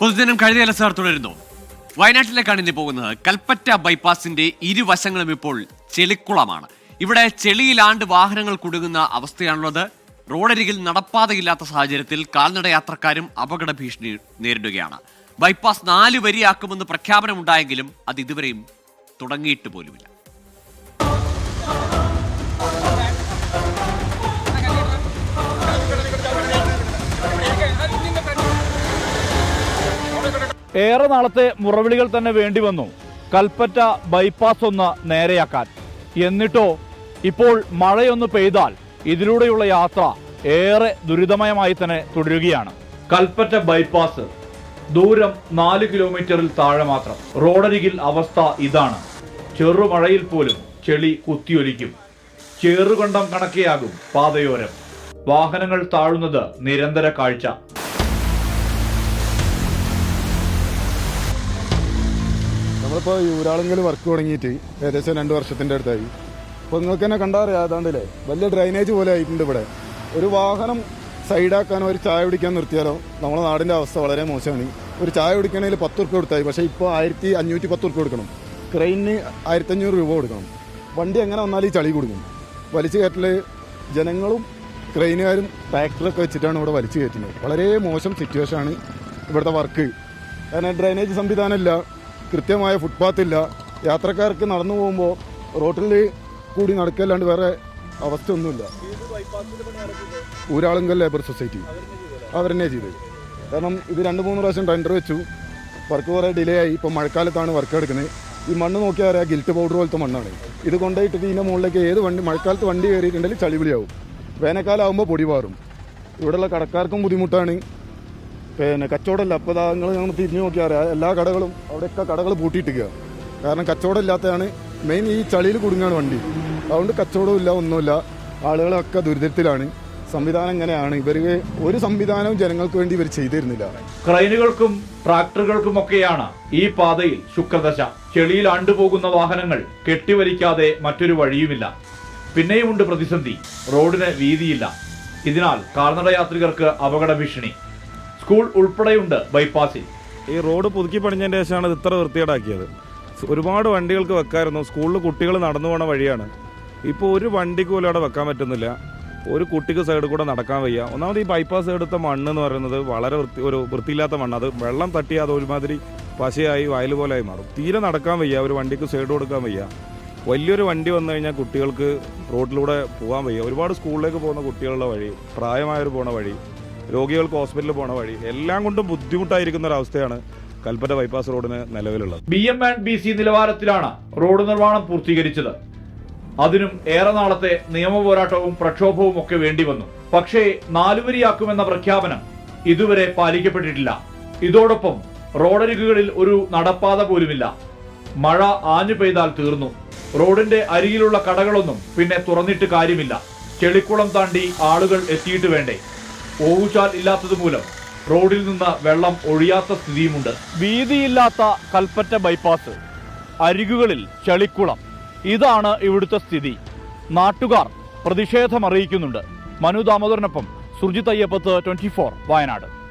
പൊതുജനം കഴിഞ്ഞ സാർ തുടരുന്നു വയനാട്ടിലേക്കാണ് ഇനി പോകുന്നത്. കൽപ്പറ്റ ബൈപ്പാസിന്റെ ഇരുവശങ്ങളും ഇപ്പോൾ ചെളിക്കുളമാണ്. ഇവിടെ ചെളിയിലാണ്ട് വാഹനങ്ങൾ കുടുങ്ങുന്ന അവസ്ഥയാണുള്ളത്. റോഡരികിൽ നടപ്പാതയില്ലാത്ത സാഹചര്യത്തിൽ കാൽനട യാത്രക്കാരും അപകട ഭീഷണി നേരിടുകയാണ്. ബൈപ്പാസ് നാല് വരിയാക്കുമെന്ന് പ്രഖ്യാപനമുണ്ടായെങ്കിലും അത് ഇതുവരെയും തുടങ്ങിയിട്ട് പോലുമില്ല. ഏറെ നാളത്തെ മുറവിളികൾ തന്നെ വേണ്ടി വന്നു. കൽപ്പറ്റ ബൈപ്പാസ് ഒന്ന് നേരെയാക്കാൻ. എന്നിട്ടോ ഇപ്പോൾ മഴയൊന്ന് പെയ്താൽ ഇതിലൂടെയുള്ള യാത്ര ഏറെ ദുരിതമയമായി തന്നെ തുടരുകയാണ്. കൽപ്പറ്റ ബൈപ്പാസ് ദൂരം നാല് കിലോമീറ്ററിൽ താഴെ മാത്രം. റോഡരികിൽ അവസ്ഥ ഇതാണ്. ചെറുമഴയിൽ പോലും ചെളി കുത്തിയൊലിക്കും. ചേറുകണ്ടം കണക്കെയാകും പാതയോരം. വാഹനങ്ങൾ താഴുന്നത് നിരന്തര കാഴ്ച. നമ്മളിപ്പോൾ യൂരാളെങ്കിൽ വർക്ക് തുടങ്ങിയിട്ട് ഏകദേശം രണ്ട് വർഷത്തിന്റെ അടുത്തായി. അപ്പോൾ നിങ്ങൾക്ക് തന്നെ കണ്ടറിയാം അതാണ്ടല്ലേ വലിയ ഡ്രൈനേജ് പോലെ ആയിട്ടുണ്ട് ഇവിടെ. ഒരു വാഹനം സൈഡാക്കാനോ ഒരു ചായ കുടിക്കാൻ നിർത്തിയാലോ? നമ്മുടെ നാടിന്റെ അവസ്ഥ വളരെ മോശമാണ്. ഒരു ചായ കുടിക്കണമെങ്കിൽ പത്ത് റുപ്യ കൊടുത്തായി പക്ഷേ ഇപ്പോൾ ആയിരത്തി അഞ്ഞൂറ്റി പത്ത് റുപ്യ കൊടുക്കണം. ക്രെയിനിന് ആയിരത്തഞ്ഞൂറ് രൂപ കൊടുക്കണം. വണ്ടി എങ്ങനെ വന്നാലും ഈ ചളി കൊടുക്കും വലിച്ചു കയറ്റൽ ജനങ്ങളും ക്രെയിനുകാരും ട്രാക്ടറൊക്കെ വെച്ചിട്ടാണ് ഇവിടെ വലിച്ചു കയറ്റുന്നത്. വളരെ മോശം സിറ്റുവേഷനാണ് ഇവിടുത്തെ വർക്ക് കാരണം ഡ്രൈനേജ് സംവിധാനമില്ല. കൃത്യമായ ഫുട്പാത്ത് ഇല്ല യാത്രക്കാർക്ക് നടന്നു പോകുമ്പോൾ റോട്ടിൽ കൂടി നടക്കല്ലാണ്ട് വേറെ അവസ്ഥയൊന്നുമില്ല. Uralungal labour society. അവരെന്നെ ചെയ്തത്. കാരണം ഇത് രണ്ട് മൂന്ന് പ്രാവശ്യം ടെൻഡർ വെച്ചു. വർക്ക് കുറേ ഡിലേ ആയി. ഇപ്പം മഴക്കാലത്താണ് വർക്ക് എടുക്കുന്നത്. ഈ മണ്ണ് നോക്കിയാൽ അറിയാം ഗിൽറ്റ് പൗഡർ പോലത്തെ മണ്ണാണ്. ഇത് കൊണ്ടുപോയിട്ട് ഇതിന്റെ മുകളിലേക്ക് ഏത് വണ്ടി മഴക്കാലത്ത് വണ്ടി കയറിയിട്ടുണ്ടെങ്കിൽ ചളിവിളിയാവും. വേനൽക്കാലം ആകുമ്പോൾ പൊടി മാറും. ഇവിടെയുള്ള കടക്കാർക്കും ബുദ്ധിമുട്ടാണ്. പിന്നെ കച്ചവടമല്ല അപ്പോൾ നിങ്ങൾ ഞങ്ങൾ തിരിഞ്ഞു നോക്കിയാൽ എല്ലാ കടകളും അവിടെയൊക്കെ കടകൾ പൂട്ടിയിട്ടിരിക്കുക കാരണം കച്ചവടം ഇല്ലാത്തതാണ് മെയിൻ ഈ ചളിയിൽ കുടുങ്ങാണ് വണ്ടി. അതുകൊണ്ട് കച്ചവടമില്ല ഒന്നുമില്ല. ആളുകളൊക്കെ ദുരിതത്തിലാണ്. സംവിധാനം എങ്ങനെയാണ് ഇവർ ഒരു സംവിധാനവും ജനങ്ങൾക്ക് വേണ്ടി ഇവർ ചെയ്തിരുന്നില്ല. ക്രൈനുകൾക്കും ട്രാക്ടറുകൾക്കും ഒക്കെയാണ് ഈ പാതയിൽ ശുക്രദശ. ചെളിയിൽ ആണ്ടുപോകുന്ന വാഹനങ്ങൾ കെട്ടിവലിക്കാതെ മറ്റൊരു വഴിയുമില്ല. പിന്നെയുമുണ്ട് പ്രതിസന്ധി. റോഡിന് വീതിയില്ല. ഇതിനാൽ കാൽനട യാത്രികർക്ക് അപകട ഭീഷണി. സ്കൂൾ ഉൾപ്പെടെയുണ്ട് ബൈപ്പാസിൽ. ഈ റോഡ് പുതുക്കി പണിഞ്ഞതിന്റെ ശേഷമാണ് ഇത് ഇത്ര വൃത്തികേടാക്കിയത്. ഒരുപാട് വണ്ടികൾക്ക് വെക്കായിരുന്നു. സ്കൂളിൽ കുട്ടികൾ നടന്നു പോണ വഴിയാണ്. ഇപ്പോൾ ഒരു വണ്ടിക്ക് പോലും അവിടെ വെക്കാൻ പറ്റുന്നില്ല. ഒരു കുട്ടിക്ക് സൈഡിൽ കൂടെ നടക്കാൻ വയ്യ. ഒന്നാമത് ഈ ബൈപ്പാസ് എടുത്ത മണ്ണ് എന്ന് പറയുന്നത് വളരെ വൃത്തി ഒരു വൃത്തിയില്ലാത്ത മണ്ണ്. അത് വെള്ളം തട്ടി അത് ഒരുമാതിരി പശയായി വയൽ പോലെയായി മാറും. തീരെ നടക്കാൻ വയ്യ. ഒരു വണ്ടിക്ക് സൈഡ് കൊടുക്കാൻ വയ്യ. വലിയൊരു വണ്ടി വന്നു കഴിഞ്ഞാൽ കുട്ടികൾക്ക് റോഡിലൂടെ പോകാൻ വയ്യ. ഒരുപാട് സ്കൂളിലേക്ക് പോകുന്ന കുട്ടികളുടെ വഴി പ്രായമായവർ പോണ വഴി. രോഗികൾക്ക് ഹോസ്പിറ്റലിൽ പോണ വഴി എല്ലാം കൊണ്ടും ബുദ്ധിമുട്ടായിരിക്കുന്ന ഒരു അവസ്ഥയാണ് കൽപ്പറ്റ ബൈപ്പാസ് റോഡിന് നിലവിലുള്ളത്. B M and B C നിലവാരത്തിലാണ് road നിർമ്മാണം പൂർത്തീകരിച്ചത്. അതിനും ഏറെ നാളത്തെ നിയമ പോരാട്ടവും പ്രക്ഷോഭവും ഒക്കെ വേണ്ടി വന്നു. പക്ഷേ നാലുവരിയാക്കുമെന്ന പ്രഖ്യാപനം ഇതുവരെ പാലിക്കപ്പെട്ടിട്ടില്ല. ഇതോടൊപ്പം റോഡരികുകളിൽ ഒരു നടപ്പാത പോലുമില്ല. മഴ ആഞ്ഞു പെയ്താൽ തീർന്നു. റോഡിന്റെ അരികിലുള്ള കടകളൊന്നും പിന്നെ തുറന്നിട്ട് കാര്യമില്ല. ചെളിക്കുളം താണ്ടി ആളുകൾ എത്തിയിട്ട് വേണ്ടേ? ഓവുചാൽ ഇല്ലാത്തത് മൂലം റോഡിൽ നിന്ന് വെള്ളം ഒഴിയാത്ത സ്ഥിതിയുമുണ്ട്. വീതിയില്ലാത്ത കൽപ്പറ്റ ബൈപ്പാസ് അരികുകളിൽ ചളിക്കുളം. ഇതാണ് ഇവിടുത്തെ സ്ഥിതി. നാട്ടുകാർ പ്രതിഷേധം അറിയിക്കുന്നുണ്ട്. മനു ദാമോദരനൊപ്പം സുർജിത് അയ്യപ്പത്ത് ട്വന്റി ഫോർ വയനാട്.